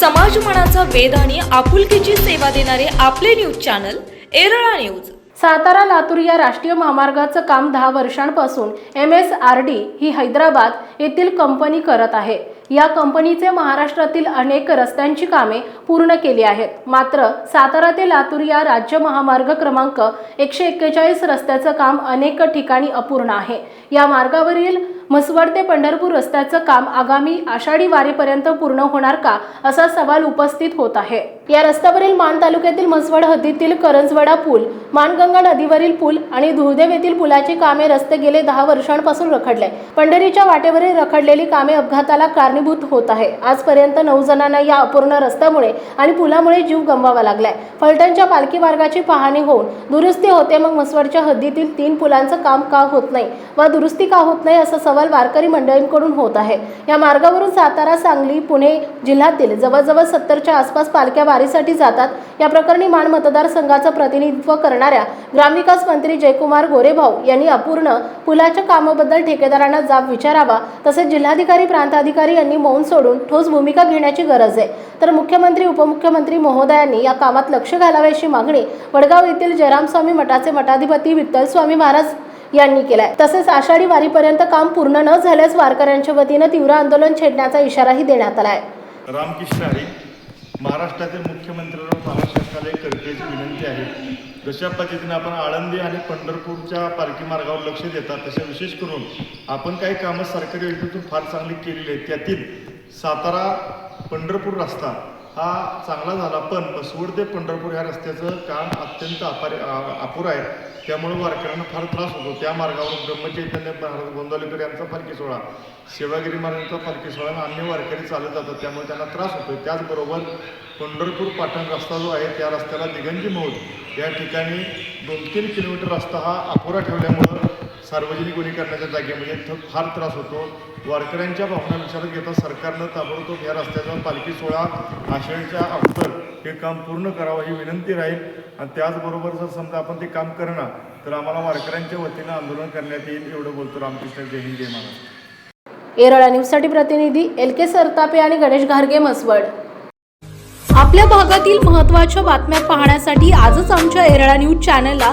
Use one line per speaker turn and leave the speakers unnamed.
समाजमनाचा वेध आणि आपुलकीची सेवा देणारे आपले news channel Erala news.
Satara Latur या राष्ट्रीय महामार्गाचं काम दहा वर्षांपासून एम एस आर डी ही हैदराबाद येथील कंपनी करत आहे. या कंपनीचे महाराष्ट्रातील अनेक रस्त्यांची कामे पूर्ण केली आहेत. मात्र सातारा ते लातूर या राज्य महामार्ग क्रमांक एकशे एक्केचाळीस रस्त्याचं काम अनेक ठिकाणी अपूर्ण आहे. या मार्गावरील म्हसवड ते पंढरपूर रस्त्याचं काम आगामी आषाढी वारीपर्यंत पूर्ण होणार का असा सवाल उपस्थित होत आहे. या रस्त्यावरील मान तालुक्यातील म्हसवड हद्दीतील करंजवडा पूल मानगंगा नदीवरील पूल आणि धुळदेव येथील पुलाची कामे रस्ते गेले दहा वर्षांपासून रखडले. पंढरीच्या वाटेवरील रखडलेली कामे अपघाताला कारणीभूत होत आहे. आजपर्यंत नऊ जणांना या अपूर्ण रस्त्यामुळे आणि पुलामुळे जीव गमवावा लागलाय. फलटणच्या पालखी मार्गाची पाहणी होऊन दुरुस्ती होते मग म्हसवडच्या हद्दीतील तीन पुलांचं काम का होत नाही वा दुरुस्ती का होत नाही असा सवाल वारकरी मंडळींकडून होत आहे. या मार्गावरून सातारा सांगली पुणे जिल्ह्यातील जवळजवळ सत्तरच्या आसपास पालख्या वारीसाठी जातात. या प्रकरणी माण मतदारसंघाचं प्रतिनिधित्व करणाऱ्या ग्रामविकास मंत्री जयकुमार गोरेभाऊ यांनी अपूर्ण पुलाच्या कामाबद्दल ठेकेदारांना जाब विचारावा तसेच जिल्हाधिकारी प्रांताधिकारी यांनी मौन सोडून ठोस भूमिका घेण्याची गरज आहे. तर मुख्यमंत्री उपमुख्यमंत्री महोदयांनी या कामात लक्ष घालावे अशी मागणी वडगाव येथील जयरामस्वामी मठाचे मठाधिपती विठ्ठलस्वामी महाराज यांनी केलाय. तसेच आषाढी वारीपर्यंत काम पूर्ण न झाल्यास वारकऱ्यांच्या वतीनं तीव्र आंदोलन छेडण्याचा इशाराही देण्यात आलाय.
रामकृष्ण हरी महाराष्ट्राचे मुख्यमंत्री महाराष्ट्राला एक कळकळीची विनंती आहे. जशा पद्धतीने आपण आळंदी आणि पंढरपूरच्या पालखी मार्गावर लक्ष देतात तशा विशेष करून आपण काही कामं सरकारी योजनेतून फार चांगली केलेली आहेत. त्यातील सातारा पंढरपूर रस्ता हा चांगला झाला पण बसवड ते पंढरपूर ह्या रस्त्याचं काम अत्यंत अपारे अपुरं आहे. त्यामुळे वारकऱ्यांना फार त्रास होतो. त्या मार्गावर ब्रह्मचैतन्य महाराज गोंदावलेकर यांचा पालखी सोहळा सेवागिरी महाराजांचा पालखी सोहळा आणि अन्य वारकरी चालत जातात. त्यामुळे त्यांना त्रास होतो त्याचबरोबर पंढरपूर पाटण रस्ता जो आहे त्या रस्त्याला दिगंजी मौत या ठिकाणी दोन तीन किलोमीटर रस्ता हा अपुरा ठेवल्यामुळं सार्वजनिक वनीकरणाच्या जागेमध्ये म्हणजे फार त्रास होतो. वारकऱ्यांच्या भावना विचारात घेता सरकारनं ताबडतोब या रस्त्याचा पालखी सोहळा आषाढीच्या अगोदर हे काम पूर्ण करावं ही विनंती राहील. आणि त्याचबरोबर जर समजा आपण ते काम करणार तर आम्हाला वारकऱ्यांच्या वतीनं आंदोलन करण्यात येईल एवढं बोलतो रामकृष्ण जय हिंद जय महाराज
येरळा न्यूजसाठी प्रतिनिधी एल के सरतापे आणि गणेश घारगे मसवड
आपल्या भागातील महत्त्वाच्या बातम्या पाहण्यासाठी आजच आमच्या एरळा न्यूज चॅनलला